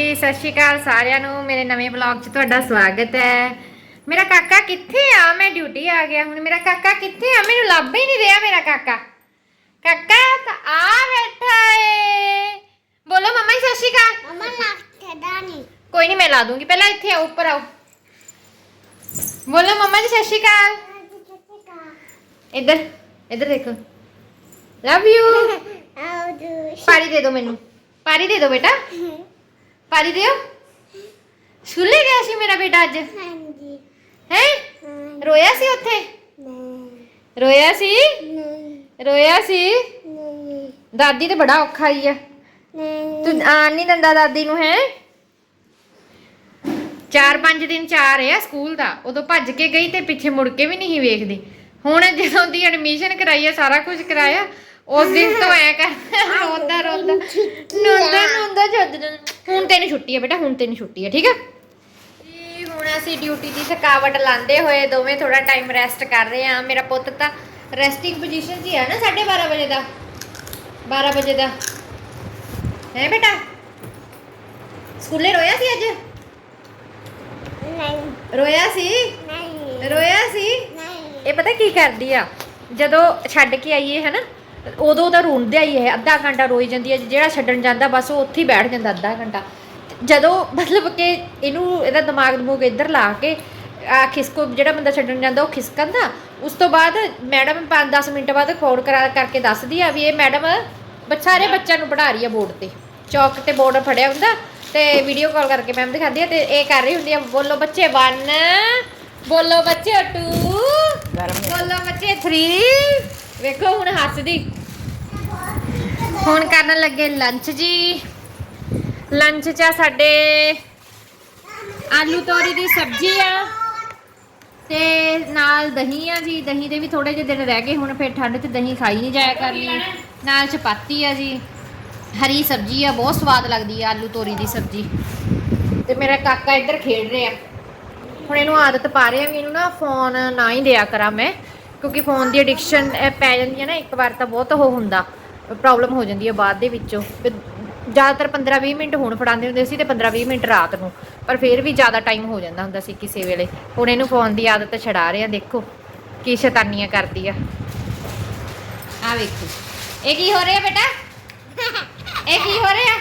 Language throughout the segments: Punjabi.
ਜੀ, ਸਤਿ ਸ਼੍ਰੀ ਅਕਾਲ ਸਾਰਿਆਂ ਨੂੰ। ਮੇਰੇ ਨਵੇਂ ਵਲੌਗ 'ਚ ਤੁਹਾਡਾ ਸਵਾਗਤ ਹੈ। ਮੇਰਾ ਕਾਕਾ ਕਿੱਥੇ ਆ? ਮੈਂ ਡਿਊਟੀ ਆ ਗਿਆ ਹੁਣ। ਮੇਰਾ ਕਾਕਾ ਕਿੱਥੇ ਆ? ਮੈਨੂੰ ਲੱਭ ਹੀ ਨਹੀਂ ਰਿਹਾ ਮੇਰਾ ਕਾਕਾ। ਕਾਕਾ ਤਾਂ ਆ ਬੈਠਾ ਏ। ਬੋਲੋ ਮੰਮਾ ਜੀ ਸਤਿ ਸ਼੍ਰੀ ਅਕਾਲ। ਮਮਾ ਲੱਗਦਾ ਨਹੀਂ। ਕੋਈ ਨਹੀਂ ਮੈਂ ਲਾ ਦੂੰਗੀ। ਪਹਿਲਾਂ ਇੱਥੇ ਆਓ ਉੱਪਰ ਆਓ। ਬੋਲੋ ਮੰਮਾ ਜੀ ਸਤਿ ਸ਼੍ਰੀ ਅਕਾਲ। ਇੱਧਰ ਇੱਧਰ ਦੇਖੋ। ਲਵ ਯੂ ਪਾਰੀ ਦੇ ਦਿਓ ਮੈਨੂੰ। ਪਾਰੀ ਦੇ ਦਿਓ ਬੇਟਾ। ਪਾਰੀ ਦਿਓ। ਸਕੂਲੇ ਗਿਆ ਸੀ ਮੇਰਾ ਬੇਟਾ ਅੱਜ। ਹਾਂਜੀ। ਹੈ? ਰੋਇਆ ਸੀ ਉੱਥੇ? ਨਹੀਂ। ਰੋਇਆ ਸੀ? ਨਹੀਂ। ਰੋਇਆ ਸੀ? ਨਹੀਂ। ਦਾਦੀ ਤੇ ਬੜਾ ਔਖਾ ਹੀ ਆ। ਨਹੀਂ। ਤੂੰ ਆਣ ਨਹੀਂ ਦੰਦਾ ਦਾਦੀ ਨੂੰ ਹੈ? ਚਾਰ ਪੰਜ ਦਿਨ ਚਾਰ ਆ ਸਕੂਲ ਦਾ। ਉਦੋਂ ਭੱਜ ਕੇ ਗਈ ਤੇ ਪਿੱਛੇ ਮੁੜ ਕੇ ਵੀ ਨਹੀਂ ਵੇਖਦੀ। ਹੁਣ ਜਦੋਂ ਦੀ ਐਡਮਿਸ਼ਨ ਕਰਾਈ ਆ ਸਾਰਾ ਕੁਝ ਕਰਾਇਆ ਉਸ ਦਿਨ ਤੋਂ ਐ ਕਰ ਰੋਂਦਾ ਰੋਂਦਾ ਨੋਂਦਾ ਨੋਂਦਾ ਜਦ ਹੁਣ ਤੈਨੂੰ ਛੁੱਟੀ ਹੈ ਬੇਟਾ ਹੁਣ ਤੈਨੂੰ ਛੁੱਟੀ ਹੈ ਠੀਕ ਹੈ? ਜੀ ਹੁਣ ਅਸੀਂ ਡਿਊਟੀ ਦੀ ਥਕਾਵਟ ਲਾਂਦੇ ਹੋਏ ਦੋਵੇਂ ਥੋੜਾ ਟਾਈਮ ਰੈਸਟ ਕਰ ਰਹੇ ਆ ਮੇਰਾ ਪੁੱਤ ਤਾਂ ਰੈਸਟਿੰਗ ਪੋਜੀਸ਼ਨ 'ਚ ਹੀ ਆ ਨਾ 12:30 ਵਜੇ ਦਾ। 12 ਵਜੇ ਦਾ। ਹੈ ਬੇਟਾ? ਸਕੂਲੇ ਰੋਇਆ ਸੀ ਅੱਜ? ਨਹੀਂ। ਰੋਇਆ ਸੀ? ਨਹੀਂ। ਰੋਇਆ ਸੀ? ਨਹੀਂ। ਇਹ ਪਤਾ ਕੀ ਕਰਦੀ ਆ? ਜਦੋਂ ਛੱਡ ਕੇ ਆਈਏ ਹਨਾ? ਉਦੋਂ ਤਾਂ ਰੋਂਦੇ ਆਈ ਇਹ ਅੱਧਾ ਘੰਟਾ ਰੋਈ ਜਾਂਦੀ ਹੈ ਜਿਹੜਾ ਛੱਡਣ ਜਾਂਦਾ ਬਸ ਉਹ ਉੱਥੇ ਹੀ ਬੈਠ ਜਾਂਦਾ ਅੱਧਾ ਘੰਟਾ। ਜਦੋਂ ਮਤਲਬ ਕਿ ਇਹਨੂੰ ਇਹਦਾ ਦਿਮਾਗ ਦਮੂਗ ਇੱਧਰ ਲਾ ਕੇ ਆ ਖਿਸਕੋ ਜਿਹੜਾ ਬੰਦਾ ਛੱਡਣ ਜਾਂਦਾ ਉਹ ਖਿਸਕੰਦਾ ਉਸ ਤੋਂ ਬਾਅਦ ਮੈਡਮ 5-10 ਮਿੰਟ ਬਾਅਦ ਫੋਨ ਕਰਾ ਕਰਕੇ ਦੱਸਦੀ ਆ ਵੀ ਇਹ ਮੈਡਮ ਸਾਰੇ ਬੱਚਿਆਂ ਨੂੰ ਪੜ੍ਹਾ ਰਹੀ ਆ ਬੋਰਡ ਤੇ। ਚੌਕ ਤੇ ਬੋਰਡ ਫੜਿਆ ਹੁੰਦਾ ਤੇ ਵੀਡੀਓ ਕਾਲ ਕਰਕੇ ਮੈਮ ਦਿਖਾਉਂਦੀ ਆ ਤੇ ਇਹ ਕਰ ਰਹੀ ਹੁੰਦੀ ਆ ਬੋਲੋ ਬੱਚੇ 1 ਬੋਲੋ ਬੱਚੇ 2 ਬੋਲੋ ਬੱਚੇ 3 ਵੇਖੋ ਹੁਣ ਹੱਸਦੀ। ਹੁਣ ਕਰਨ ਲੱਗੇ ਲੰਚ ਜੀ। ਲੰਚ 'ਚ ਆ ਸਾਡੇ ਆਲੂ ਤੋਰੀ ਦੀ ਸਬਜ਼ੀ ਆ। ਤੇ ਨਾਲ ਦਹੀਂ ਆ ਜੀ। ਦਹੀਂ ਦੇ ਵੀ ਥੋੜੇ ਜਿਹੇ ਦਿਨ ਰਹਿ ਗਏ, ਹੁਣ ਫਿਰ ਠੰਡ 'ਚ ਦਹੀਂ ਖਾਈ ਨਹੀਂ ਜਾਇਆ ਕਰਨੀ ਨਾਲ ਚਪਾਤੀ ਆ ਜੀ। ਹਰੀ ਸਬਜ਼ੀ ਆ, ਬਹੁਤ ਸਵਾਦ ਲੱਗਦੀ ਆ ਆਲੂ ਤੋਰੀ ਦੀ ਸਬਜ਼ੀ। ਤੇ ਮੇਰਾ ਕਾਕਾ ਇੱਧਰ ਖੇਡ ਰਿਹਾ। ਹੁਣ ਇਹਨੂੰ ਆਦਤ ਪਾ ਰਹੇ ਆ ਵੀ ਇਹਨੂੰ ਨਾ ਫੋਨ ਨਾ ਹੀ ਦਿਆ ਕਰਾਂ ਮੈਂ। ਕਿਉਂਕਿ ਫੋਨ ਦੀ ਐਡਿਕਸ਼ਨ ਪੈ ਜਾਂਦੀ ਹੈ ਨਾ ਇੱਕ ਵਾਰ ਤਾਂ ਬਹੁਤ ਉਹ ਹੁੰਦਾ ਪ੍ਰੋਬਲਮ ਹੋ ਜਾਂਦੀ ਹੈ ਬਾਅਦ ਦੇ ਵਿੱਚੋਂ। ਜ਼ਿਆਦਾਤਰ 15-20 ਮਿੰਟ ਹੁਣ ਫੜਾਉਂਦੇ ਹੁੰਦੇ ਸੀ ਤੇ 15-20 ਮਿੰਟ ਰਾਤ ਨੂੰ। ਪਰ ਫਿਰ ਵੀ ਜ਼ਿਆਦਾ ਟਾਈਮ ਹੋ ਜਾਂਦਾ ਹੁੰਦਾ ਸੀ ਕਿਸੇ ਵੇਲੇ। ਹੁਣ ਇਹਨੂੰ ਫੋਨ ਦੀ ਆਦਤ ਛਡਾ ਰਹੇ ਆ ਦੇਖੋ ਕੀ ਸ਼ੈਤਾਨੀਆਂ ਕਰਦੀ ਆ। ਆ ਵੇਖੋ। ਇਹ ਕੀ ਹੋ ਰਿਹਾ ਬੇਟਾ? ਇਹ ਕੀ ਹੋ ਰਿਹਾ?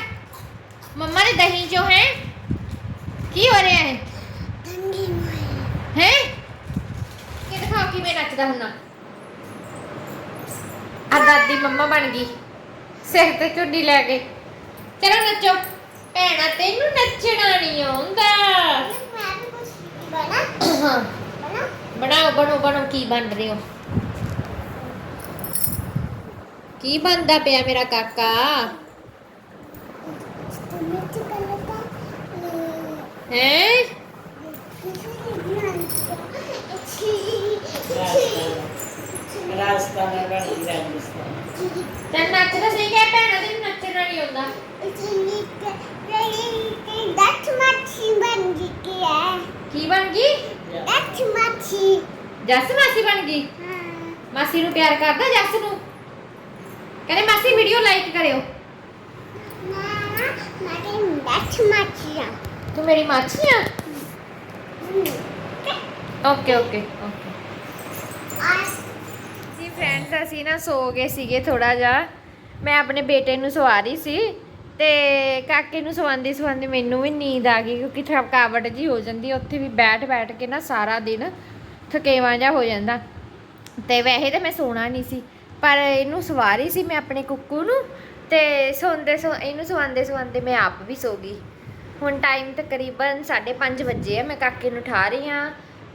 ਮੰਮਾ ਦੇ ਦਹੀਂ ਚੋਂ ਹੈ? ਕੀ ਹੋ ਰਿਹਾ ਹੈ। ਹੈ? ਕਿ ਕਿਵੇਂ ਨੱਚਦਾ ਹੁੰਦਾ? ਆ ਦਾਦੀ ਮੰਮਾ ਬਣ ਗਈ। ਸਿਰ ਤੇ ਚੁੰਡੀ ਲੈ ਕੇ। ਚਲੋ ਨੱਚੋ। ਭੈਣਾ, ਤੈਨੂੰ ਨੱਚਣਾ ਨਹੀਂ ਆਉਂਦਾ। ਬਣਾਓ ਬਣੋ ਬਣੋ ਕੀ ਬਣ ਰਹੇ ਹੋ? ਕੀ ਬਣਦਾ ਪਿਆ ਮੇਰਾ ਕਾਕਾ? ਹੈ? ਰਾਜਸਥਾਨ ਦਾ ਬਣੀ ਰਾਜਸਥਾਨ ਤੇ ਨੱਚਦਾ ਸਹੀ ਕਿ ਭੈਣਾ ਤੈਨੂੰ ਨੱਚਣਾ ਨਹੀਂ ਆਉਂਦਾ। ਦੱਸ ਮੱਛੀ ਬਣ ਗਈ ਕੀ ਹੈ ਕੀ ਬਣ ਗਈ? ਦੱਸ ਮੱਛੀ ਜੱਸ ਮਾਸੀ ਬਣ ਗਈ? ਹਾਂ। ਮਾਸੀ ਨੂੰ ਪਿਆਰ ਕਰਦਾ ਜੱਸ ਨੂੰ? ਕਹਿੰਦੇ ਮਾਸੀ ਵੀਡੀਓ ਲਾਈਕ ਕਰਿਓ। ਮਾਮਾ ਮਾਰੇ ਦੱਸ ਮੱਛੀ ਆ ਤੂੰ ਮੇਰੀ ਮਾਸੀ ਆ? ਓਕੇ ਓਕੇ ਓਕੇ ਜੀ ਫਰੈਂਡਸ ਅਸੀਂ ਨਾ ਸੋ ਗਏ ਸੀਗੇ ਥੋੜਾ ਜਿਹਾ। ਮੈਂ ਆਪਣੇ ਬੇਟੇ ਨੂੰ ਸਵਾ ਰਹੀ ਸੀ ਤੇ ਕਾਕੇ ਨੂੰ ਸਵਾਉਂਦੀ ਸਵਾਉਂਦੀ ਮੈਨੂੰ ਵੀ ਨੀਂਦ ਆ ਗਈ ਕਿਉਂਕਿ ਥਕਾਵਟ ਜੀ ਹੋ ਜਾਂਦੀ ਉੱਥੇ ਵੀ ਬੈਠ ਬੈਠ ਕੇ ਨਾ ਸਾਰਾ ਦਿਨ ਥਕੇਵਾਂ ਜਿਹਾ ਹੋ ਜਾਂਦਾ। ਤੇ ਵੈਸੇ ਤਾਂ ਮੈਂ ਸੋਣਾ ਨਹੀਂ ਸੀ, ਪਰ ਇਹਨੂੰ ਸਵਾ ਰਹੀ ਸੀ ਮੈਂ ਆਪਣੇ ਕੁੱਕੂ ਨੂੰ ਤੇ ਸੌਂਦੇ ਸੌ, ਇਹਨੂੰ ਸਵਾਉਂਦੇ ਸਵਾਉਂਦੇ ਮੈਂ ਆਪ ਵੀ ਸੋ ਗਈ। ਹੁਣ ਟਾਈਮ ਤਕਰੀਬਨ 5:30 ਵਜੇ ਆ, ਮੈਂ ਕਾਕੇ ਨੂੰ ਉਠਾ ਰਹੀ ਹਾਂ।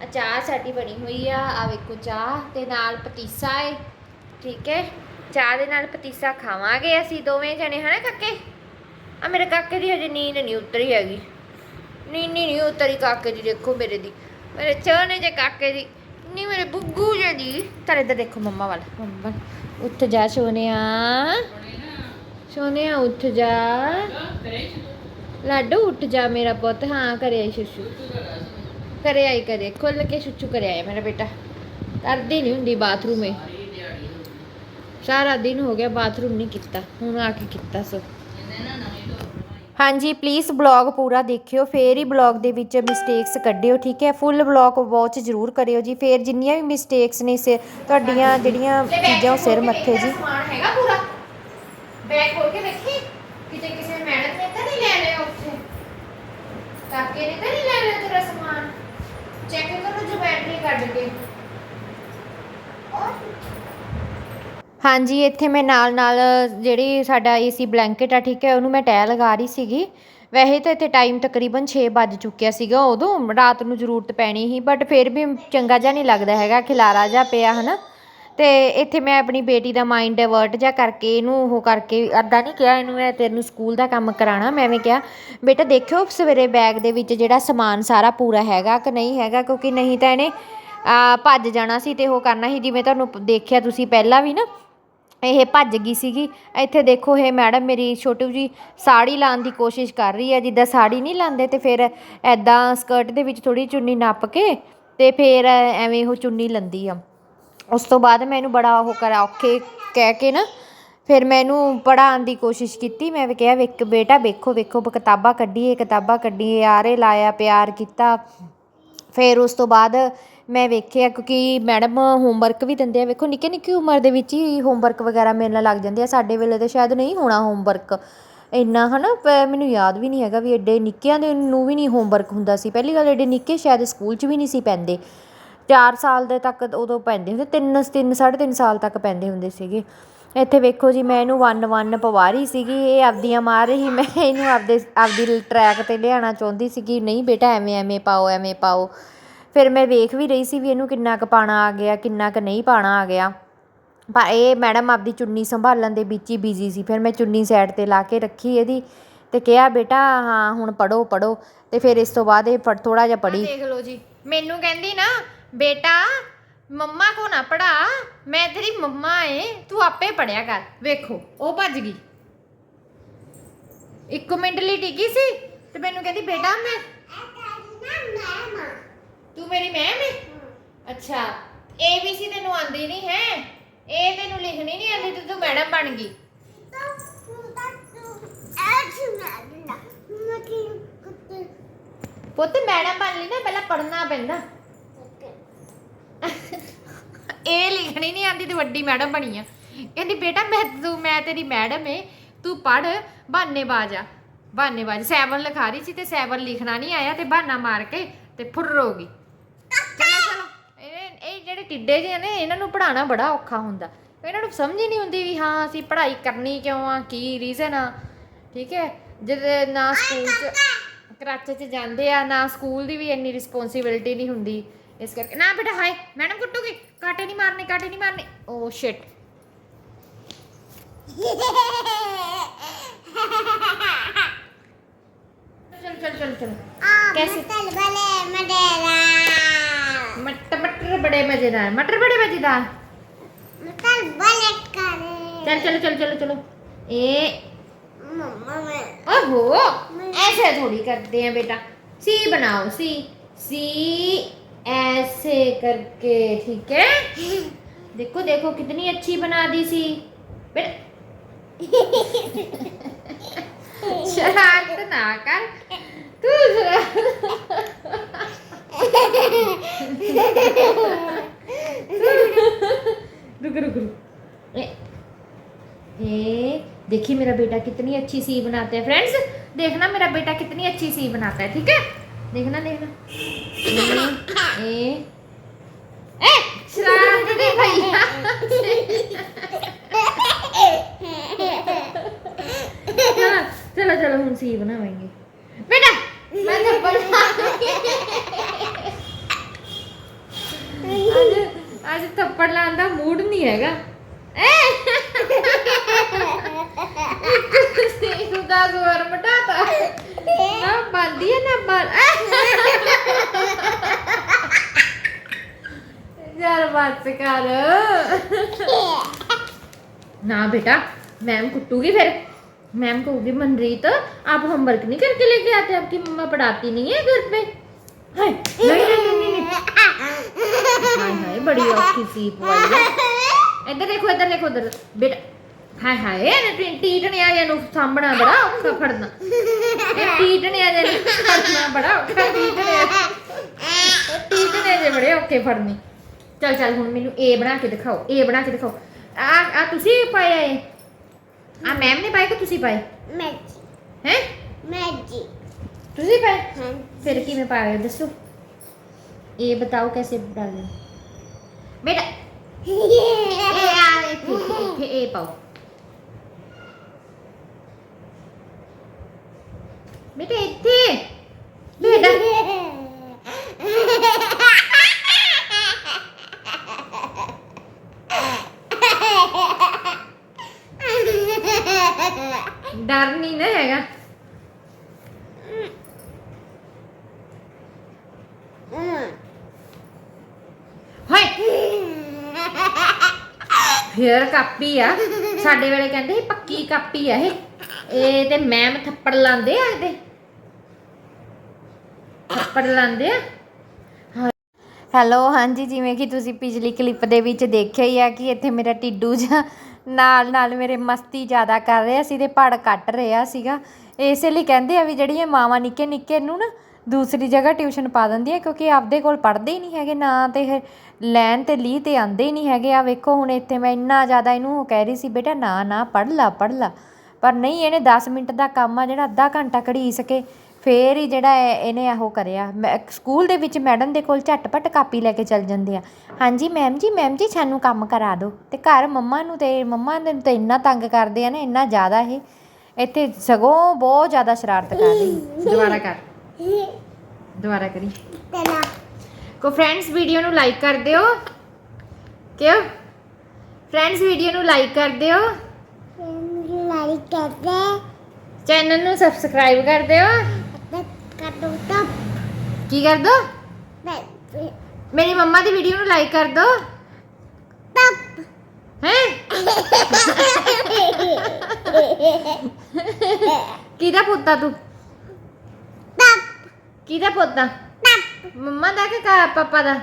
ਚਾਹ ਸਾਡੀ ਬਣੀ ਹੋਈ ਆ ਆ ਵੇਖੋ ਚਾਹ ਤੇ ਨਾਲ ਪਤੀਸਾ ਏ ਠੀਕ ਹੈ ਚਾਹ ਦੇ ਨਾਲ ਪਤੀਸਾ ਖਾਵਾਂਗੇ ਅਸੀਂ ਦੋਵੇਂ ਜਣੇ ਹਨਾ ਕਾਕੇ? ਆ ਮੇਰੇ ਕਾਕੇ ਦੀ ਹਜੇ ਨੀਂਦ ਨਹੀਂ ਉਤਰੀ ਹੈਗੀ। ਨੀਂਦ ਨਹੀਂ ਉਤਰੀ ਕਾਕੇ ਦੀ ਦੇਖੋ ਮੇਰੇ ਦੀ। ਮੇਰੇ ਚੋਨੇ ਜੇ ਕਾਕੇ ਦੀ ਨਹੀਂ ਮੇਰੇ ਬੁੱਗੂ ਜੇ ਦੀ। ਤਰੇ ਇੱਧਰ ਦੇਖੋ ਮੰਮਾ ਵੱਲ ਮੰਮਾ। ਉੱਠ ਜਾ ਸੋਨਿਆ। ਸੋਨਿਆ ਉੱਠ ਜਾ। ਲਾਡੂ ਉੱਠ ਜਾ ਮੇਰਾ ਪੁੱਤ ਹਾਂ ਕਰੇ ਆਈ ਸ਼ੁਸ਼ੂ। ਕਰੇ ਆਈ ਕਰੇ ਖੁੱਲ ਕੇ ਸ਼ੁਸ਼ੂ ਕਰੇ ਆਇਆ ਮੇਰਾ ਬੇਟਾ। ਕਰਦੀ ਨਹੀਂ ਹੁੰਦੀ ਬਾਥਰੂਮ ਏ ਸਾਰਾ ਦਿਨ ਹੋ ਗਿਆ ਬਾਥਰੂਮ ਨਹੀਂ ਕੀਤਾ ਹੁਣ ਆ ਕੇ ਕੀਤਾ ਸੋ। ਹਾਂਜੀ ਪਲੀਜ਼ ਬਲੌਗ ਪੂਰਾ ਦੇਖਿਓ ਫੇਰ ਹੀ ਬਲੌਗ ਦੇ ਵਿੱਚ ਮਿਸਟੇਕਸ ਕੱਢਿਓ ਠੀਕ ਹੈ? ਫੁੱਲ ਬਲੌਗ ਵਾਚ ਜ਼ਰੂਰ ਕਰਿਓ ਜੀ। ਫੇਰ ਜਿੰਨੀਆਂ ਵੀ ਮਿਸਟੇਕਸ ਨੇ ਸੇ ਤੁਹਾਡੀਆਂ ਜਿਹੜੀਆਂ ਚੀਜ਼ਾਂ ਉਹ ਸਿਰ ਮੱਥੇ ਜੀ। ਹੈਗਾ ਪੂਰਾ। ਬੈਗ ਖੋਲ ਕੇ ਦੇਖੀ ਕਿਤੇ ਕਿਸੇ ਮੈਡਮ ਨੇ ਤਾਂ ਨਹੀਂ ਲੈ ਲਿਆ ਉੱਥੇ। ਕਾਕੇ ਨੇ ਤਾਂ ਨਹੀਂ ਲੈ ਲਿਆ ਤੇਰਾ ਸਮਾਨ ਚੈੱਕ ਕਰੋ ਜੁਮੈਟਰੀ ਕੱਢ ਕੇ। ਹਾਂਜੀ, ਇੱਥੇ ਮੈਂ ਨਾਲ ਨਾਲ ਜਿਹੜੀ ਸਾਡਾ ਏਸੀ ਬਲੈਂਕਟ ਆ, ਠੀਕ ਹੈ, ਉਹਨੂੰ ਮੈਂ ਟਹਿ ਲਗਾ ਰਹੀ ਸੀਗੀ। ਵੈਸੇ ਤਾਂ ਇੱਥੇ ਟਾਈਮ ਤਕਰੀਬਨ 6 ਵੱਜ ਚੁੱਕਿਆ ਸੀਗਾ ਉਦੋਂ, ਰਾਤ ਨੂੰ ਜ਼ਰੂਰਤ ਪੈਣੀ ਸੀ, ਬਟ ਫਿਰ ਵੀ ਚੰਗਾ ਜਿਹਾ ਨਹੀਂ ਲੱਗਦਾ ਹੈਗਾ, ਖਿਲਾਰਾ ਜਿਹਾ ਪਿਆ, ਹਨਾ। ਅਤੇ ਇੱਥੇ ਮੈਂ ਆਪਣੀ ਬੇਟੀ ਦਾ ਮਾਇੰਡ ਡਾਇਵਰਟ ਜਿਹਾ ਕਰਕੇ ਇਹਨੂੰ ਉਹ ਕਰਕੇ ਇੱਦਾਂ ਨਹੀਂ ਕਿਹਾ, ਇਹਨੂੰ ਮੈਂ ਤੈਨੂੰ ਸਕੂਲ ਦਾ ਕੰਮ ਕਰਾਉਣਾ, ਮੈਂ ਐਵੇਂ ਕਿਹਾ, ਬੇਟਾ ਦੇਖਿਓ ਸਵੇਰੇ ਬੈਗ ਦੇ ਵਿੱਚ ਜਿਹੜਾ ਸਮਾਨ ਸਾਰਾ ਪੂਰਾ ਹੈਗਾ ਕਿ ਨਹੀਂ ਹੈਗਾ, ਕਿਉਂਕਿ ਨਹੀਂ ਤਾਂ ਇਹਨੇ ਭੱਜ ਜਾਣਾ ਸੀ ਅਤੇ ਉਹ ਕਰਨਾ ਸੀ, ਜਿਵੇਂ ਤੁਹਾਨੂੰ ਦੇਖਿਆ ਤੁਸੀਂ ਪਹਿਲਾਂ ਵੀ ਨਾ, ਇਹ ਭੱਜ ਗਈ ਸੀਗੀ। ਇੱਥੇ ਦੇਖੋ ਇਹ ਮੈਡਮ ਮੇਰੀ ਛੋਟੂ ਜੀ ਸਾੜੀ ਲਾਉਣ ਦੀ ਕੋਸ਼ਿਸ਼ ਕਰ ਰਹੀ ਹੈ, ਜਿੱਦਾਂ ਸਾੜੀ ਨਹੀਂ ਲਾਉਂਦੇ ਤੇ ਫਿਰ ਇੱਦਾਂ ਸਕਰਟ ਦੇ ਵਿੱਚ ਥੋੜ੍ਹੀ ਚੁੰਨੀ ਨੱਪ ਕੇ ਅਤੇ ਫਿਰ ਐਵੇਂ ਉਹ ਚੁੰਨੀ ਲੈਂਦੀ ਆ। ਉਸ ਤੋਂ ਬਾਅਦ ਮੈਂ ਇਹਨੂੰ ਬੜਾ ਉਹ ਕਰਾ ਔਖੇ ਕਹਿ ਕੇ ਨਾ, ਫਿਰ ਮੈਂ ਇਹਨੂੰ ਪੜ੍ਹਾਉਣ ਦੀ ਕੋਸ਼ਿਸ਼ ਕੀਤੀ। ਮੈਂ ਵੀ ਕਿਹਾ, ਵੇਖ ਬੇਟਾ, ਵੇਖੋ ਵੇਖੋ ਕਿਤਾਬਾਂ ਕੱਢੀਏ ਕਿਤਾਬਾਂ ਕੱਢੀਏ ਆਰੇ ਲਾਇਆ, ਪਿਆਰ ਕੀਤਾ। ਫਿਰ ਉਸ ਤੋਂ ਬਾਅਦ ਮੈਂ ਵੇਖਿਆ ਕਿਉਂਕਿ ਮੈਡਮ ਹੋਮਵਰਕ ਵੀ ਦਿੰਦੇ ਆ। ਵੇਖੋ ਨਿੱਕੇ ਨਿੱਕੀ ਉਮਰ ਦੇ ਵਿੱਚ ਹੀ ਹੋਮਵਰਕ ਵਗੈਰਾ ਮਿਲਣ ਲੱਗ ਜਾਂਦੇ ਆ। ਸਾਡੇ ਵੇਲੇ ਤਾਂ ਸ਼ਾਇਦ ਨਹੀਂ ਹੋਣਾ ਹੋਮਵਰਕ ਇੰਨਾ ਹਨਾ, ਪ- ਮੈਨੂੰ ਯਾਦ ਵੀ ਨਹੀਂ ਹੈਗਾ ਵੀ ਐਡੇ ਨਿੱਕਿਆਂ ਦੇ ਨੂੰ ਵੀ ਨਹੀਂ ਹੋਮਵਰਕ ਹੁੰਦਾ ਸੀ। ਪਹਿਲੀ ਗੱਲ, ਐਡੇ ਨਿੱਕੇ ਸ਼ਾਇਦ ਸਕੂਲ 'ਚ ਵੀ ਨਹੀਂ ਸੀ ਪੈਂਦੇ। ਚਾਰ ਸਾਲ ਦੇ ਤੱਕ ਉਦੋਂ ਪੈਂਦੇ ਹੁੰਦੇ 3 3 3.5 ਸਾਲ ਤੱਕ ਪੈਂਦੇ ਹੁੰਦੇ ਸੀਗੇ। ਇੱਥੇ ਵੇਖੋ ਜੀ, ਮੈਂ ਇਹਨੂੰ ਵੰਨ ਵੰਨ ਪਵਾ ਰਹੀ ਸੀਗੀ, ਇਹ ਆਪਦੀਆਂ ਮਾਰ ਰਹੀ, ਮੈਂ ਇਹਨੂੰ ਆਪਦੇ, ਆਪਦੀ ਟਰੈਕ ਤੇ ਲਿਆਉਣਾ ਚਾਹੁੰਦੀ ਸੀਗੀ, ਨਹੀਂ ਬੇਟਾ, ਐਵੇਂ ਐਵੇਂ ਪਾਓ ਐਵੇਂ ਪਾਓ। ਫਿਰ ਮੈਂ ਵੇਖ ਵੀ ਰਹੀ ਸੀ ਵੀ ਇਹਨੂੰ ਕਿੰਨਾ ਕੁ ਪਾਣਾ ਆ ਗਿਆ, ਕਿੰਨਾ ਕੁ ਨਹੀਂ ਪਾਣਾ ਆ ਗਿਆ। ਪਰ ਇਹ ਮੈਡਮ ਆਪਦੀ ਚੁੰਨੀ ਸੰਭਾਲਣ ਦੇ ਵਿੱਚ ਹੀ ਬਿਜ਼ੀ ਸੀ। ਫਿਰ ਮੈਂ ਚੁੰਨੀ ਸਾਈਡ ਤੇ ਲਾ ਕੇ ਰੱਖੀ ਇਹਦੀ ਤੇ ਕਿਹਾ, ਬੇਟਾ, ਹਾਂ, ਹੁਣ ਪੜੋ ਪੜੋ ਤੇ ਫਿਰ ਇਸ ਤੋਂ ਬਾਅਦ ਇਹ ਥੋੜਾ ਜਿਹਾ ਪੜੀ ਦੇਖ ਲਓ ਜੀ, ਮੈਨੂੰ ਕਹਿੰਦੀ ਨਾ ਬੇਟਾ, ਮੰਮਾ ਕੋ ਨਾ ਪੜਾ, ਮੈਂ ਤੇਰੀ ਮੰਮਾ ਏ, ਤੂੰ ਆਪੇ ਪੜਿਆ ਕਰ। ਵੇਖੋ, ਉਹ ਭੱਜ ਗਈ। ਇੱਕ ਮਿੰਟ ਲਈ ਟਿਕੀ ਸੀ ਤੇ ਮੈਨੂੰ ਕਹਿੰਦੀ, ਬੇਟਾ, ਮੈਂ ਤੂੰ ਮੇਰੀ ਮੈਮ ਹੈ ਅੱਛਾ ABC ਤੈਨੂੰ ਆਂਦੀ ਨਹੀਂ ਹੈ। ਇਹ ਤੈਨੂੰ ਲਿਖਣੀ ਨਹੀਂ ਆਂਦੀ ਤੇ ਤੂੰ ਮੈਡਮ ਬਣ ਗਈ। ਪੁੱਤ, ਮੈਡਮ ਬਣ ਲਈ ਨਾ, ਪਹਿਲਾਂ ਪੜਨਾ ਪੈਂਦਾ। ਇਹ ਲਿਖਣੀ ਨਹੀਂ ਆਂਦੀ ਤੇ ਵੱਡੀ ਮੈਡਮ ਬਣੀ ਆ। ਕਹਿੰਦੀ ਬੇਟਾ ਮੈਂ ਤੂੰ ਮੈਂ ਤੇਰੀ ਮੈਡਮ ਏ ਤੂੰ ਪੜ ਬਹਾਨੇਬਾਜ਼ ਆ। ਬਹਾਨੇਬਾਜ਼ ਸੈਵਨ ਲਿਖਾ ਰਹੀ ਸੀ ਤੇ ਸੈਵਨ ਲਿਖਣਾ ਨਹੀਂ ਆਇਆ ਤੇ ਬਹਾਨਾ ਮਾਰ ਕੇ ਤੇ ਫੁਰ ਹੋ ਗਈ। ਚਲੋ ਚਲੋ। ਇਹ ਇਹ ਜਿਹੜੇ ਟਿੱਡੇ ਜਿਹੇ ਨੇ ਇਹਨਾਂ ਨੂੰ ਪੜਾਉਣਾ ਬੜਾ ਔਖਾ ਹੁੰਦਾ। ਇਹਨਾਂ ਨੂੰ ਸਮਝ ਹੀ ਨਹੀਂ ਹੁੰਦੀ ਵੀ ਹਾਂ ਅਸੀਂ ਪੜ੍ਹਾਈ ਕਰਨੀ ਕਿਉਂ ਆ ਕੀ ਰੀਜ਼ਨ ਆ। ਠੀਕ ਹੈ? ਜਦ ਨਾ ਸਕੂਲ ਚ ਕਰਾਚੇ ਚ ਜਾਂਦੇ ਆ ਨਾ ਸਕੂਲ ਦੀ ਵੀ ਇੰਨੀ ਰਿਸਪੌਂਸਿਬਿਲਟੀ ਨਹੀਂ ਹੁੰਦੀ। इस करके। ना बेटा हाय मैडम कुट्टूगी। काटे नहीं मारने काटे नहीं मारने। oh, ओ शिट मटर बड़े मज़ेदार। मटर बड़े मज़ेदार चल चलो चलो चलो चलो। ए। ओहो ऐसे थोड़ी करते हैं बेटा। सी बनाओ सी सी। ऐसे करके ठीक है? देखो देखो कितनी अच्छी बना दी सी। शरारत ना कर। तू रुक रुक रुक। ए, देखिए मेरा बेटा कितनी अच्छी सी बनाता है फ्रेंड्स देखना मेरा बेटा कितनी अच्छी सी बनाता है ठीक है? देखना देखना। ਏ ਏ ਸ਼ਰਾਰਤ ਦੀ ਭਈਆ ਚਲੋ ਚਲੋ ਹੁਣ ਸੀ ਬਣਾਵਾਂਗੇ ਬੇਟਾ ਮੈਂ ਥੱਪੜ ਅੱਜ ਅੱਜ ਥੱਪੜ ਲਾਉਣ ਦਾ ਮੂਡ ਨਹੀਂ ਹੈਗਾ ਏ ਸੀ ਦਾ ਜ਼ੋਰ ਮਟਾਤਾ हाँ, अब बाँध ना यार, बात से कर। ना बेटा, मैम कुटूगी फिर। मैम कहूगी मनरीत आप होमवर्क नहीं करके लेके आते, आपकी मम्मा पढ़ाती नहीं है घर पे? बड़ी औखी सी इधर देखो इधर देखो, उधर। बेटा ਹਾਏ ਹਾਏ ਇਹ ਟੀ- ਟੀਟਣਿਆ ਜਿਹਾ ਨੂੰ ਸਾਂਭਣਾ ਬੜਾ ਔਖਾ ਫੜਨਾ ਇਹ ਟੀਟਣਿਆ ਜਿਹਾ ਨੂੰ ਫੜਨਾ ਬੜਾ ਔਖਾ ਟੀਟਣਿਆ ਇਹ ਟੀਟਣੇ ਜੇ ਬੜੇ ਔਖੇ ਫੜਨੇ ਚੱਲ ਚੱਲ ਹੁਣ ਮੈਨੂੰ ਏ ਬਣਾ ਕੇ ਦਿਖਾਓ ਏ ਬਣਾ ਕੇ ਦਿਖਾਓ ਆ ਆ ਤੁਸੀਂ ਪਾਇਆ ਏ ਆ ਮੈਮ ਨੇ ਪਾਇਆ ਕਿ ਤੁਸੀਂ ਪਾਏ ਮੈਜੀ ਹੈ ਮੈਜੀ ਤੁਸੀਂ ਪਾਏ ਹਾਂ फिर किमें पाए दसो ये बताओ कैसे डालना बेटा ए आ इथे इथे ए पाओ ਬੇਟੇ ਇੱਥੇ ਡਰ ਨਹੀਂ ਨਾ ਹੈਗਾ ਫੇਰ ਕਾਪੀ ਆ ਸਾਡੇ ਵੇਲੇ ਕਹਿੰਦੇ ਪੱਕੀ ਕਾਪੀ ਆ ਇਹ ਇਹ ਤੇ ਮੈਮ ਥੱਪੜ ਲਾਉਂਦੇ ਆ ਇਹਦੇ ਥੱਪੜ ਲਾਉਂਦੇ ਆ? ਹੈਲੋ, ਹਾਂਜੀ, ਜਿਵੇਂ ਕਿ ਤੁਸੀਂ ਪਿਛਲੀ ਕਲਿੱਪ ਦੇ ਵਿੱਚ ਦੇਖਿਆ ਹੀ ਆ ਕਿ ਇੱਥੇ ਮੇਰਾ ਟਿੱਡੂ ਜਿਹਾ ਨਾਲ ਨਾਲ ਮੇਰੇ ਮਸਤੀ ਜ਼ਿਆਦਾ ਕਰ ਰਿਹਾ ਸੀ ਤੇ ਪੜ ਕੱਟ ਰਿਹਾ ਸੀਗਾ। ਇਸੇ ਲਈ ਕਹਿੰਦੇ ਆ ਵੀ ਜਿਹੜੀਆਂ ਮਾਵਾਂ ਨਿੱਕੇ ਨਿੱਕੇ ਨੂੰ ਨਾ ਦੂਸਰੀ ਜਗ੍ਹਾ ਟਿਊਸ਼ਨ ਪਾ ਦਿੰਦੀ ਆ ਕਿਉਂਕਿ ਆਪਦੇ ਕੋਲ ਪੜ੍ਹਦੇ ਹੀ ਨਹੀਂ ਹੈਗੇ, ਨਾ ਤੇ ਇਹ ਲੈਣ ਤੇ ਲੀ ਤੇ ਆਂਦੇ ਹੀ ਨਹੀਂ ਹੈਗੇ। ਆ ਵੇਖੋ, ਹੁਣ ਇੱਥੇ ਮੈਂ ਇੰਨਾ ਜ਼ਿਆਦਾ ਇਹਨੂੰ ਉਹ ਕਹਿ ਰਹੀ ਸੀ, ਬੇਟਾ ਨਾ ਨਾ, ਪੜ੍ਹ ਲਾ ਪੜ੍ਹ ਲਾ। ਪਰ ਨਹੀਂ, ਇਹਨੇ 10 ਮਿੰਟ ਦਾ ਕੰਮ ਆ, ਜਿਹੜਾ ਅੱਧਾ ਘੰਟਾ ਘੜੀ ਸਕੇ। ਫੇਰ ਹੀ ਜਿਹੜਾ ਇਹ- ਇਹਨੇ ਉਹ ਕਰਿਆ। ਮੈਂ- ਸਕੂਲ ਦੇ ਵਿੱਚ ਮੈਡਮ ਦੇ ਕੋਲ ਝਟਪਟ ਕਾਪੀ ਲੈ ਕੇ ਚੱਲ ਜਾਂਦੇ ਆ। ਹਾਂਜੀ ਮੈਮ ਜੀ ਮੈਮ ਜੀ ਸਾਨੂੰ ਕੰਮ ਕਰਾ ਦਿਓ। ਤੇ ਘਰ ਮੰਮਾ ਨੂੰ ਤੇ ਮੰਮਾ ਨੂੰ ਤੇ ਇੰਨਾ ਤੰਗ ਕਰਦੇ ਆ ਨਾ ਇੰਨਾ ਜ਼ਿਆਦਾ ਇਹ। ਇੱਥੇ ਸਗੋਂ ਬਹੁਤ ਜ਼ਿਆਦਾ ਸ਼ਰਾਰਤ ਕਰ ਰਹੀ। ਦੁਬਾਰਾ ਕਰ। ਦੁਬਾਰਾ ਕਰੀ। ਕੋ ਫਰੈਂਡਸ ਵੀਡੀਓ ਨੂੰ ਲਾਈਕ ਕਰ ਦਿਓ। ਕਿਉਂ? ਫਰੈਂਡਸ ਵੀਡੀਓ ਨੂੰ ਲਾਈਕ ਕਰ ਦਿਓ। ਲਾਈਕ ਕਰਦੇ ਚੈਨਲ ਨੂੰ ਸਬਸਕ੍ਰਾਈਬ ਕਰ ਦਿਓ। ਕੀ ਕਰ ਦੋ ਮੇਰੀ ਮੰਮਾ ਦੀ ਵੀਡੀਓ ਨੂੰ ਲਾਈਕ ਕਰ ਦੋ ਹੈ? ਕਿਹਦਾ ਪੁੱਤਾ ਤੂੰ? ਕਿਹਦਾ ਪੁੱਤਾ ਮੰਮਾ ਦਾ ਕਿ ਕਾ- ਪਾਪਾ ਦਾ?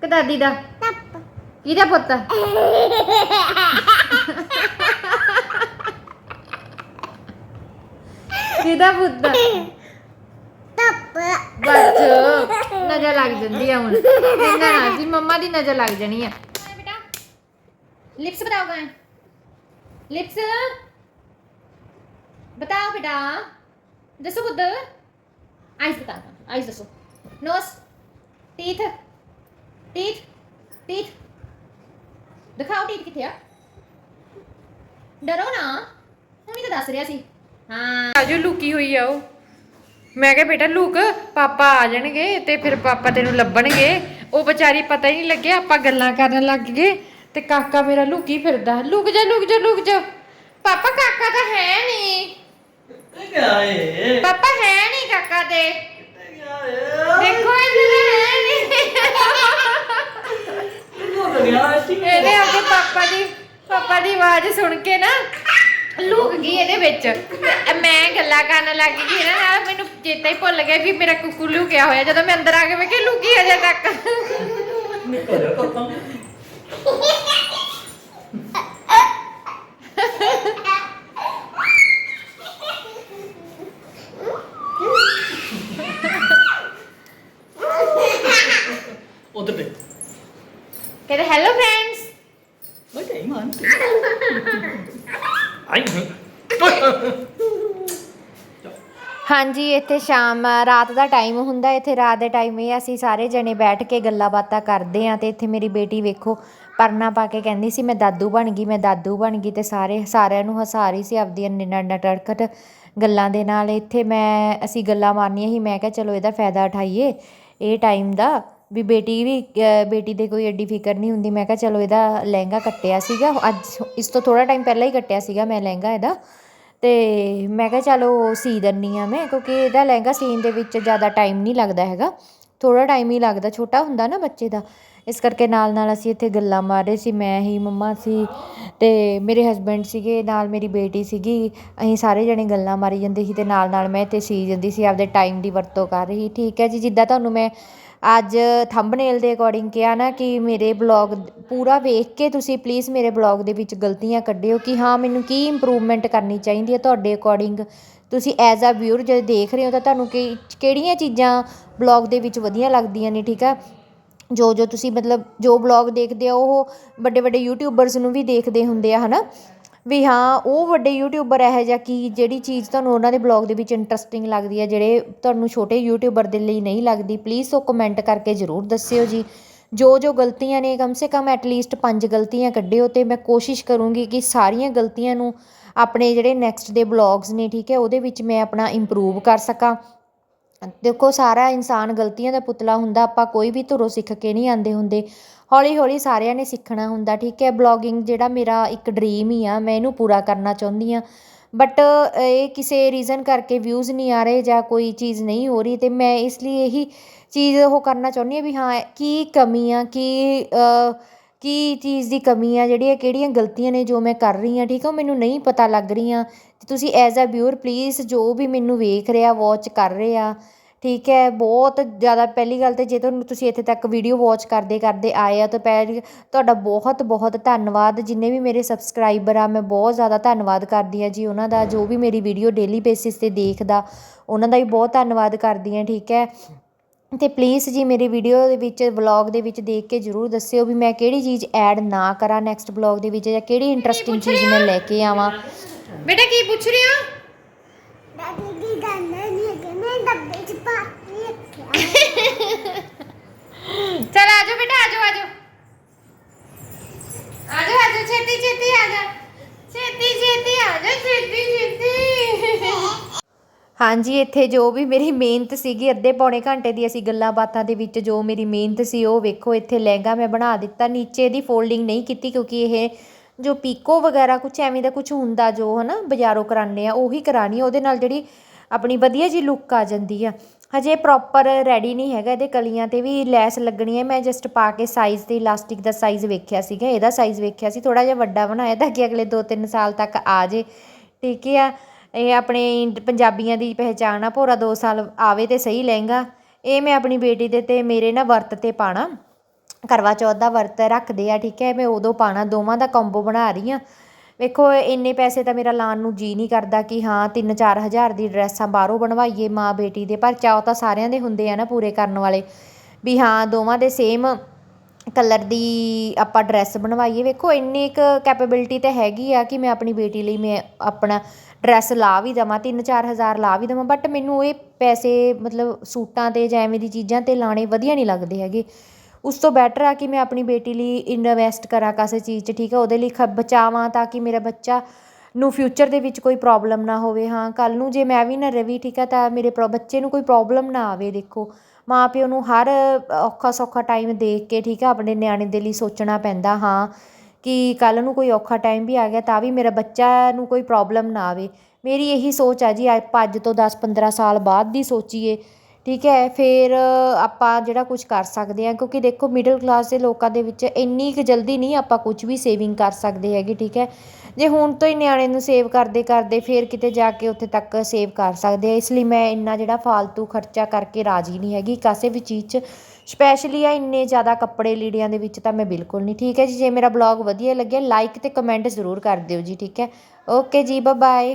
ਕਿ ਦਾਦੀ ਦਾ? ਕਿਹਦਾ ਪੁੱਤਾ ਕਿਹਦਾ ਪੁੱਤਾ ਬਸ ਨਜ਼ਰ ਲੱਗ ਜਾਂਦੀ ਆ ਹੁਣ ਕਹਿੰਦਾ ਨਾ ਜੀ ਮੰਮਾ ਦੀ ਨਜ਼ਰ ਲੱਗ ਜਾਣੀ ਆ ਬੇਟਾ ਲਿਪਸ ਬਤਾਓ ਗਾ ਲਿਪਸ ਬਤਾਓ ਬੇਟਾ ਦੱਸੋ ਬੁੱਧ ਆਈਸ ਬਤਾਓ ਆਈਸ ਦੱਸੋ ਨੋਸ ਟੀਥ ਟੀਥ ਟੀਥ ਦਿਖਾਓ ਟੀਥ ਕਿੱਥੇ ਆ ਡਰੋ ਨਾ ਮੰਮੀ ਤਾਂ ਦੱਸ ਰਿਹਾ ਸੀ ਹਾਂ ਜੋ ਲੁਕੀ ਹੋਈ ਆ ਉਹ ਮੈਂ ਕਿਹਾ ਬੇਟਾ ਲੁਕ ਪਾਪਾ ਆ ਜਾਣਗੇ ਤੇ ਫਿਰ ਪਾਪਾ ਤੈਨੂੰ ਲੱਭਣਗੇ। ਉਹ ਵਿਚਾਰੀ ਪਤਾ ਹੀ ਨਹੀਂ ਲੱਗਿਆ ਆਪਾਂ ਗੱਲਾਂ ਕਰਨ ਲੱਗ ਗਏ ਤੇ ਕਾਕਾ ਮੇਰਾ ਲੁਕੀ ਫਿਰਦਾ। ਲੁਕ ਜਾ ਲੁਕ ਜਾ ਲੁਕ ਜਾ। ਪਾਪਾ ਕਾਕਾ ਤਾਂ ਹੈ ਨਹੀਂ। ਪਾਪਾ ਹੈ ਨਹੀਂ ਕਾਕਾ ਤੇ ਗਾਏ ਦੇਖੋ ਇੱਧਰ ਹੈ ਨਹੀਂ। ਗਿਆ ਇਹਨੇ ਆਪਣੇ ਪਾਪਾ ਦੀ ਪਾਪਾ ਦੀ ਆਵਾਜ਼ ਸੁਣ ਕੇ ਨਾ ਗਈ ਇਹਦੇ ਵਿੱਚ। ਤੇ ਮੈਂ ਗੱਲਾਂ ਕਰਨ ਲੱਗ ਗਈ ਇਹਨਾਂ ਨਾਲ ਮੈਨੂੰ ਚੇਤਾ ਹੀ ਭੁੱਲ ਗਿਆ ਵੀ ਮੇਰਾ ਕੁੱਕੂ ਲੁਕਿਆ ਹੋਇਆ, ਜਦੋਂ ਮੈਂ ਅੰਦਰ ਆ ਕੇ ਵੇਖਿਆ ਲੁਕੀ ਅਜੇ ਤੱਕ। ਨਿਕਲ ਜਾ ਪਾਪਾ ਉਧਰ ਦੇ ਕਹਿੰਦੇ ਹੈਲੋ ਫਰੈਂਡਸ ਓਏ ਮਾਨ ਆਈ ਹਾਂਜੀ ਇੱਥੇ ਸ਼ਾਮ, ਰਾਤ ਦਾ ਟਾਈਮ ਹੁੰਦਾ, ਇੱਥੇ ਰਾਤ ਦੇ ਟਾਈਮ ਇਹ ਅਸੀਂ ਸਾਰੇ ਜਣੇ ਬੈਠ ਕੇ ਗੱਲਾਂ ਬਾਤਾਂ ਕਰਦੇ ਹਾਂ ਅਤੇ ਇੱਥੇ ਮੇਰੀ ਬੇਟੀ ਵੇਖੋ, ਪਰਨਾ ਪਾ ਕੇ ਕਹਿੰਦੀ ਸੀ, ਮੈਂ ਦਾਦੂ ਬਣ ਗਈ, ਮੈਂ ਦਾਦੂ ਬਣ ਗਈ। ਅਤੇ ਸਾਰੇ, ਸਾਰਿਆਂ ਨੂੰ ਹਸਾ ਰਹੀ ਸੀ ਆਪਦੀਆਂ ਨਟੜਕਟ ਗੱਲਾਂ ਦੇ ਨਾਲ। ਇੱਥੇ ਮੈਂ, ਅਸੀਂ ਗੱਲਾਂ ਮਾਰਨੀਆਂ ਸੀ, ਮੈਂ ਕਿਹਾ, ਚਲੋ ਇਹਦਾ ਫਾਇਦਾ ਉਠਾਈਏ ਇਹ ਟਾਈਮ ਦਾ। ਵੀ ਬੇਟੀ ਵੀ ਬੇਟੀ ਦੇ ਕੋਈ ਐਡੀ ਫਿਕਰ ਨਹੀਂ ਹੁੰਦੀ। ਮੈਂ ਕਿਹਾ, ਚਲੋ ਇਹਦਾ ਲਹਿੰਗਾ ਕੱਟਿਆ ਸੀਗਾ, ਅੱਜ ਇਸ ਤੋਂ ਥੋੜਾ ਟਾਈਮ ਪਹਿਲਾਂ ਹੀ ਕੱਟਿਆ ਸੀਗਾ, ਮੈਂ ਲਹਿੰਗਾ ਇਹਦਾ। ਅਤੇ ਮੈਂ ਕਿਹਾ ਚਲੋ ਸੀ ਦਿੰਦੀ ਹਾਂ ਮੈਂ, ਕਿਉਂਕਿ ਇਹਦਾ ਲਹਿੰਗਾ ਸੀਨ ਦੇ ਵਿੱਚ ਜ਼ਿਆਦਾ ਟਾਈਮ ਨਹੀਂ ਲੱਗਦਾ ਹੈਗਾ। ਥੋੜ੍ਹਾ ਟਾਈਮ ਹੀ ਲੱਗਦਾ, ਛੋਟਾ ਹੁੰਦਾ ਨਾ ਬੱਚੇ ਦਾ। ਇਸ ਕਰਕੇ ਨਾਲ ਨਾਲ ਅਸੀਂ ਇੱਥੇ ਗੱਲਾਂ ਮਾਰ ਰਹੇ ਸੀ, ਮੈਂ ਹੀ, ਮੰਮਾ ਸੀ ਅਤੇ ਮੇਰੇ ਹਸਬੈਂਡ ਸੀਗੇ, ਨਾਲ ਮੇਰੀ ਬੇਟੀ ਸੀਗੀ। ਅਸੀਂ ਸਾਰੇ ਜਣੇ ਗੱਲਾਂ ਮਾਰੀ ਜਾਂਦੇ ਸੀ ਅਤੇ ਨਾਲ ਨਾਲ ਮੈਂ ਇੱਥੇ ਸੀ ਜਾਂਦੀ ਸੀ, ਆਪਦੇ ਟਾਈਮ ਦੀ ਵਰਤੋਂ ਕਰ ਰਹੀ। ਠੀਕ ਹੈ ਜੀ, ਜਿੱਦਾਂ ਤੁਹਾਨੂੰ ਮੈਂ ਅੱਜ ਥੰਬਨੇਲ ਦੇ ਅਕੋਰਡਿੰਗ ਕਿਹਾ ਨਾ ਕਿ ਮੇਰੇ ਬਲੋਗ ਪੂਰਾ ਵੇਖ ਕੇ ਤੁਸੀਂ ਪਲੀਜ਼ ਮੇਰੇ ਬਲੋਗ ਦੇ ਵਿੱਚ ਗਲਤੀਆਂ ਕੱਢਿਓ ਕਿ ਹਾਂ, ਮੈਨੂੰ ਕੀ ਇੰਪਰੂਵਮੈਂਟ ਕਰਨੀ ਚਾਹੀਦੀ ਹੈ ਤੁਹਾਡੇ ਅਕੋਰਡਿੰਗ ਤੁਸੀਂ ਐਜ਼ ਆ ਵਿਊਅਰ ਜੇ ਦੇਖ ਰਹੇ ਹੋ ਤਾਂ ਤੁਹਾਨੂੰ ਕਿ ਕਿਹੜੀਆਂ ਚੀਜ਼ਾਂ ਬਲੌਗ ਦੇ ਵਿੱਚ ਵਧੀਆ ਲੱਗਦੀਆਂ ਨੇ, ਠੀਕ ਆ? ਜੋ ਜੋ ਤੁਸੀਂ ਮਤਲਬ ਜੋ ਬਲੌਗ ਦੇਖਦੇ ਹੋ ਉਹ ਵੱਡੇ ਵੱਡੇ ਯੂਟਿਊਬਰਸ ਨੂੰ ਵੀ ਦੇਖਦੇ ਹੁੰਦੇ ਆ ਹੈ ਨਾ ਵੀ ਹਾਂ, ਉਹ ਵੱਡੇ ਯੂਟਿਊਬਰ ਇਹੋ ਜਿਹਾ ਕੀ, ਜਿਹੜੀ ਚੀਜ਼ ਤੁਹਾਨੂੰ ਉਹਨਾਂ ਦੇ ਬਲੌਗ ਦੇ ਵਿੱਚ ਇੰਟਰਸਟਿੰਗ ਲੱਗਦੀ ਹੈ ਜਿਹੜੇ ਤੁਹਾਨੂੰ ਛੋਟੇ ਯੂਟਿਊਬਰ ਦੇ ਲਈ ਨਹੀਂ ਲੱਗਦੀ ਪਲੀਜ਼ ਉਹ ਕਮੈਂਟ ਕਰਕੇ ਜ਼ਰੂਰ ਦੱਸਿਓ ਜੀ। ਜੋ ਜੋ ਗਲਤੀਆਂ ਨੇ, ਕਮ ਸੇ ਕਮ ਐਟਲੀਸਟ ਪੰਜ ਗਲਤੀਆਂ ਕੱਢਿਓ ਤੇ ਮੈਂ ਕੋਸ਼ਿਸ਼ ਕਰੂੰਗੀ ਕਿ ਸਾਰੀਆਂ ਗਲਤੀਆਂ ਨੂੰ ਆਪਣੇ ਜਿਹੜੇ ਨੈਕਸਟ ਦੇ ਬਲੌਗਸ ਨੇ, ਠੀਕ ਹੈ, ਉਹਦੇ ਵਿੱਚ ਮੈਂ ਆਪਣਾ ਇੰਪਰੂਵ ਕਰ ਸਕਾਂ। ਦੇਖੋ, ਸਾਰਾ ਇਨਸਾਨ ਗਲਤੀਆਂ ਦਾ ਪੁਤਲਾ ਹੁੰਦਾ, ਆਪਾਂ ਕੋਈ ਵੀ ਧੁਰੋਂ ਸਿੱਖ ਕੇ ਨਹੀਂ ਆਂਦੇ ਹੁੰਦੇ। ਹੌਲੀ ਹੌਲੀ ਸਾਰਿਆਂ ਨੇ ਸਿੱਖਣਾ ਹੁੰਦਾ, ਠੀਕ ਹੈ? ਬਲੋਗਿੰਗ ਜਿਹੜਾ ਮੇਰਾ ਇੱਕ ਡਰੀਮ ਹੀ ਆ, ਮੈਂ ਇਹਨੂੰ ਪੂਰਾ ਕਰਨਾ ਚਾਹੁੰਦੀ ਹਾਂ। ਬਟ ਇਹ ਕਿਸੇ ਰੀਜ਼ਨ ਕਰਕੇ ਵਿਊਜ਼ ਨਹੀਂ ਆ ਰਹੇ ਜਾਂ ਕੋਈ ਚੀਜ਼ ਨਹੀਂ ਹੋ ਰਹੀ ਅਤੇ ਮੈਂ ਇਸ ਲਈ ਇਹੀ ਚੀਜ਼ ਉਹ ਕਰਨਾ ਚਾਹੁੰਦੀ ਹਾਂ ਵੀ ਹਾਂ, ਕੀ ਕਮੀ ਆ, ਕੀ ਕੀ ਚੀਜ਼ ਦੀ ਕਮੀ ਆ ਜਿਹੜੀਆਂ ਕਿਹੜੀਆਂ ਗਲਤੀਆਂ ਨੇ ਜੋ ਮੈਂ ਕਰ ਰਹੀ ਹਾਂ, ਠੀਕ ਆ ਉਹ ਮੈਨੂੰ ਨਹੀਂ ਪਤਾ ਲੱਗ ਰਹੀਆਂ। ਤੁਸੀਂ ਐਜ਼ ਅ ਵਿਊਅਰ ਪਲੀਜ਼ ਜੋ ਵੀ ਮੈਨੂੰ ਵੇਖ ਰਿਹਾ ਵਾਚ ਕਰ ਰਿਹਾ ਠੀਕ ਹੈ ਬਹੁਤ ਜ਼ਿਆਦਾ ਪਹਿਲੀ ਗੱਲ ਤੇ ਜੇ ਤੁਹਾਨੂੰ ਤੁਸੀਂ ਇੱਥੇ ਤੱਕ ਵੀਡੀਓ ਵਾਚ ਕਰਦੇ ਕਰਦੇ ਆਏ ਆ ਤਾਂ ਪਹਿਲੀ ਤੁਹਾਡਾ ਬਹੁਤ ਬਹੁਤ ਧੰਨਵਾਦ। ਜਿੰਨੇ ਵੀ ਮੇਰੇ ਸਬਸਕ੍ਰਾਈਬਰ ਆ ਮੈਂ ਬਹੁਤ ਜ਼ਿਆਦਾ ਧੰਨਵਾਦ ਕਰਦੀ ਆ ਜੀ ਉਹਨਾਂ ਦਾ ਜੋ ਵੀ ਮੇਰੀ ਵੀਡੀਓ ਡੇਲੀ ਬੇਸਿਸ ਤੇ ਦੇਖਦਾ ਉਹਨਾਂ ਦਾ ਵੀ ਬਹੁਤ ਧੰਨਵਾਦ ਕਰਦੀ ਆ ਠੀਕ ਹੈ। ਤੇ ਪਲੀਜ਼ ਜੀ ਮੇਰੀ ਵੀਡੀਓ ਦੇ ਵਿੱਚ ਵਲੌਗ ਦੇ ਵਿੱਚ ਦੇਖ ਕੇ ਜਰੂਰ ਦੱਸਿਓ ਵੀ ਮੈਂ ਕਿਹੜੀ ਚੀਜ਼ ਐਡ ਨਾ ਕਰਾਂ ਨੈਕਸਟ ਵਲੌਗ ਦੇ ਵਿੱਚ ਜਾਂ ਕਿਹੜੀ ਇੰਟਰਸਟਿੰਗ ਚੀਜ਼ ਮੈਂ ਲੈ ਕੇ ਆਵਾਂ। ਬੇਟਾ ਕੀ ਪੁੱਛ ਰਹੀ ਹੋ ਦਾਦੀ ਦੀ ਦਾਨਾ ਨਹੀਂ ਕਿ ਮੈਂ ਡੱਬੇ ਚ ਪਾ ਕੇ ਰੱਖਿਆ ਚਲ ਆ ਜਾਓ ਬੇਟਾ ਆ ਜਾਓ ਆ ਜਾਓ ਆ ਜਾਓ ਆ ਜਾਓ ਛੇਤੀ ਛੇਤੀ ਆ ਜਾ ਛੇਤੀ ਛੇਤੀ ਆ ਜਾ ਛੇਤੀ ਛੇਤੀ ਹਾਂਜੀ, ਇੱਥੇ ਜੋ ਵੀ ਮੇਰੀ ਮਿਹਨਤ ਸੀਗੀ, ਅੱਧੇ ਪੌਣੇ ਘੰਟੇ ਦੀ ਅਸੀਂ ਗੱਲਾਂ ਬਾਤਾਂ ਦੇ ਵਿੱਚ ਜੋ ਮੇਰੀ ਮਿਹਨਤ ਸੀ, ਉਹ ਵੇਖੋ, ਇੱਥੇ ਲਹਿੰਗਾ ਮੈਂ ਬਣਾ ਦਿੱਤਾ। ਨੀਚੇ ਦੀ ਫੋਲਡਿੰਗ ਨਹੀਂ ਕੀਤੀ, ਕਿਉਂਕਿ ਇਹ ਜੋ ਪੀਕੋ ਵਗੈਰਾ ਕੁਝ ਐਵੇਂ ਦਾ ਕੁਝ ਹੁੰਦਾ, ਜੋ ਹਨਾ, ਬਾਜ਼ਾਰੋਂ ਕਰਾਉਂਦੇ ਆ, ਉਹੀ ਕਰਾਣੀ ਆ। ਉਹਦੇ ਨਾਲ ਜਿਹੜੀ ਆਪਣੀ ਵਧੀਆ ਜੀ ਲੁੱਕ ਆ ਜਾਂਦੀ ਆ। ਹਜੇ ਪ੍ਰੋਪਰ ਰੈਡੀ ਨਹੀਂ ਹੈਗਾ, ਇਹਦੇ ਕਲੀਆਂ ਤੇ ਵੀ ਲੈਸ ਲੱਗਣੀ ਹੈ। ਮੈਂ ਜਸਟ ਪਾ ਕੇ ਸਾਈਜ਼ ਤੇ ਇਲਾਸਟਿਕ ਦਾ ਸਾਈਜ਼ ਵੇਖਿਆ ਸੀਗਾ, ਇਹਦਾ ਸਾਈਜ਼ ਵੇਖਿਆ ਸੀ। ਥੋੜ੍ਹਾ ਜਿਹਾ ਵੱਡਾ ਬਣਾਇਆ ਤਾਂ ਕਿ ਅਗਲੇ 2-3 ਸਾਲ ਤੱਕ ਆ ਜੇ। ਠੀਕ ਹੈ ਇਹ ਆਪਣੇ ਪੰਜਾਬੀਆਂ ਦੀ ਪਹਿਚਾਣ ਆ, ਭੋਰਾ 2 ਸਾਲ ਆਵੇ ਤੇ ਸਹੀ ਲਹਿੰਗਾ। ਇਹ ਮੈਂ ਆਪਣੀ ਬੇਟੀ ਦੇ ਤੇ ਮੇਰੇ ਨਾ ਵਰਤ ਤੇ ਪਾਣਾ। ਕਰਵਾ ਚੌਥ ਦਾ ਵਰਤ ਰੱਖਦੇ ਆ, ਠੀਕ ਹੈ। ਮੈਂ ਉਦੋਂ ਪਾਣਾ, ਦੋਵਾਂ ਦਾ ਕੰਬੋ ਬਣਾ ਰਹੀ ਆ ਵੇਖੋ, ਇੰਨੇ ਪੈਸੇ ਤਾਂ ਮੇਰਾ ਲਾਣ ਨੂੰ ਜੀ ਨਹੀਂ ਕਰਦਾ ਕਿ ਹਾਂ 3-4 ਹਜ਼ਾਰ ਦੀ ਡਰੈਸਾਂ ਬਾਹਰੋਂ ਬਣਵਾਈਏ ਮਾਂ ਬੇਟੀ ਦੇ, ਪਰ ਚਾਅ ਤਾਂ ਸਾਰਿਆਂ ਦੇ ਹੁੰਦੇ ਆ ਨਾ ਪੂਰੇ ਕਰਨ ਵਾਲੇ। ਵੀ ਹਾਂ, ਦੋਵਾਂ ਦੇ ਸੇਮ ਕਲਰ ਦੀ ਆਪਾਂ ਡਰੈਸ ਬਣਵਾਈਏ। ਵੇਖੋ, ਇੰਨੀ ਕੁ ਕੈਪੇਬਿਲਿਟੀ ਤਾਂ ਹੈਗੀ ਆ ਕਿ ਮੈਂ ਆਪਣੀ ਬੇਟੀ ਲਈ ਮੈਂ ਆਪਣਾ ਡਰੈਸ ਲਾ ਵੀ ਦੇਵਾਂ 3-4 ਹਜ਼ਾਰ ਲਾ ਵੀ ਦੇਵਾਂ ਬਟ ਮੈਨੂੰ ਇਹ ਪੈਸੇ ਮਤਲਬ ਸੂਟਾਂ ਤੇ ਜਾਂ ਐਵੇਂ ਦੀ ਚੀਜ਼ਾਂ ਤੇ ਲਾਣੇ ਵਧੀਆ ਨਹੀਂ ਲੱਗਦੇ ਹੈਗੇ। ਉਸ ਤੋਂ ਬੈਟਰ ਆ ਕਿ ਮੈਂ ਆਪਣੀ ਬੇਟੀ ਲਈ ਇਨਵੈਸਟ ਕਰਾਂ ਕਿਸੇ ਚੀਜ਼ 'ਚ, ਠੀਕ ਆ? ਉਹਦੇ ਲਈ ਖ ਬਚਾਵਾਂ ਤਾਂ ਕਿ ਮੇਰਾ ਬੱਚਾ ਨੂੰ ਫਿਊਚਰ ਦੇ ਵਿੱਚ ਕੋਈ ਪ੍ਰੋਬਲਮ ਨਾ ਹੋਵੇ, ਹਾਂ। ਕੱਲ ਨੂੰ ਜੇ ਮੈਂ ਵੀ ਨਾ ਰਵੀ, ਠੀਕ ਆ, ਤਾਂ ਮੇਰੇ ਪ੍ਰੋ ਬੱਚੇ ਨੂੰ ਕੋਈ ਪ੍ਰੋਬਲਮ ਨਾ ਆਵੇ, ਦੇਖੋ। ਮਾਂ ਪਿਓ ਨੂੰ ਹਰ ਔਖਾ ਸੌਖਾ ਟਾਈਮ ਦੇਖ ਕੇ, ਠੀਕ ਆ, ਆਪਣੇ ਨਿਆਣੇ ਦੇ ਲਈ ਸੋਚਣਾ ਪੈਂਦਾ, ਹਾਂ, ਕਿ ਕੱਲ ਨੂੰ ਕੋਈ ਔਖਾ ਟਾਈਮ ਵੀ ਆ ਗਿਆ ਤਾਂ ਵੀ ਮੇਰਾ ਬੱਚਾ ਨੂੰ ਕੋਈ ਪ੍ਰੋਬਲਮ ਨਾ ਆਵੇ। ਮੇਰੀ ਇਹੀ ਸੋਚ ਆ ਜੀ, ਆਪਾਂ ਅੱਜ ਤੋਂ 10-15 ਸਾਲ ਬਾਅਦ ਦੀ ਸੋਚੀਏ। ਠੀਕ ਹੈ, ਫਿਰ ਆਪਾਂ ਜਿਹੜਾ ਕੁਛ ਕਰ ਸਕਦੇ ਹਾਂ, ਕਿਉਂਕਿ ਦੇਖੋ ਮਿਡਲ ਕਲਾਸ ਦੇ ਲੋਕਾਂ ਦੇ ਵਿੱਚ ਇੰਨੀ ਕੁ ਜਲਦੀ ਨਹੀਂ ਆਪਾਂ ਕੁਛ ਵੀ ਸੇਵਿੰਗ ਕਰ ਸਕਦੇ ਹੈਗੇ, ਠੀਕ ਹੈ। ਜੇ ਹੁਣ ਤੋਂ ਹੀ ਨਿਆਣੇ ਨੂੰ ਸੇਵ ਕਰਦੇ ਕਰਦੇ ਫਿਰ ਕਿਤੇ ਜਾ ਕੇ ਉੱਥੇ ਤੱਕ ਸੇਵ ਕਰ ਸਕਦੇ ਆ, ਇਸ ਲਈ ਮੈਂ ਇੰਨਾ ਜਿਹੜਾ ਫਾਲਤੂ ਖਰਚਾ ਕਰਕੇ ਰਾਜੀ ਨਹੀਂ ਹੈਗੀ, ਕਾਸੇ ਵੀ ਚੀਜ਼ 'ਚ ਸਪੈਸ਼ਲੀ ਆ ਇੰਨੇ ਜ਼ਿਆਦਾ ਕੱਪੜੇ ਲੀੜਿਆਂ ਦੇ ਵਿੱਚ ਤਾਂ ਮੈਂ ਬਿਲਕੁਲ ਨਹੀਂ, ਠੀਕ ਹੈ ਜੀ। ਜੇ ਮੇਰਾ ਬਲੌਗ ਵਧੀਆ ਲੱਗਿਆ ਲਾਈਕ ਅਤੇ ਕਮੈਂਟ ਜ਼ਰੂਰ ਕਰ ਦਿਓ ਜੀ, ਠੀਕ ਹੈ। ਓਕੇ ਜੀ ਬਾਏ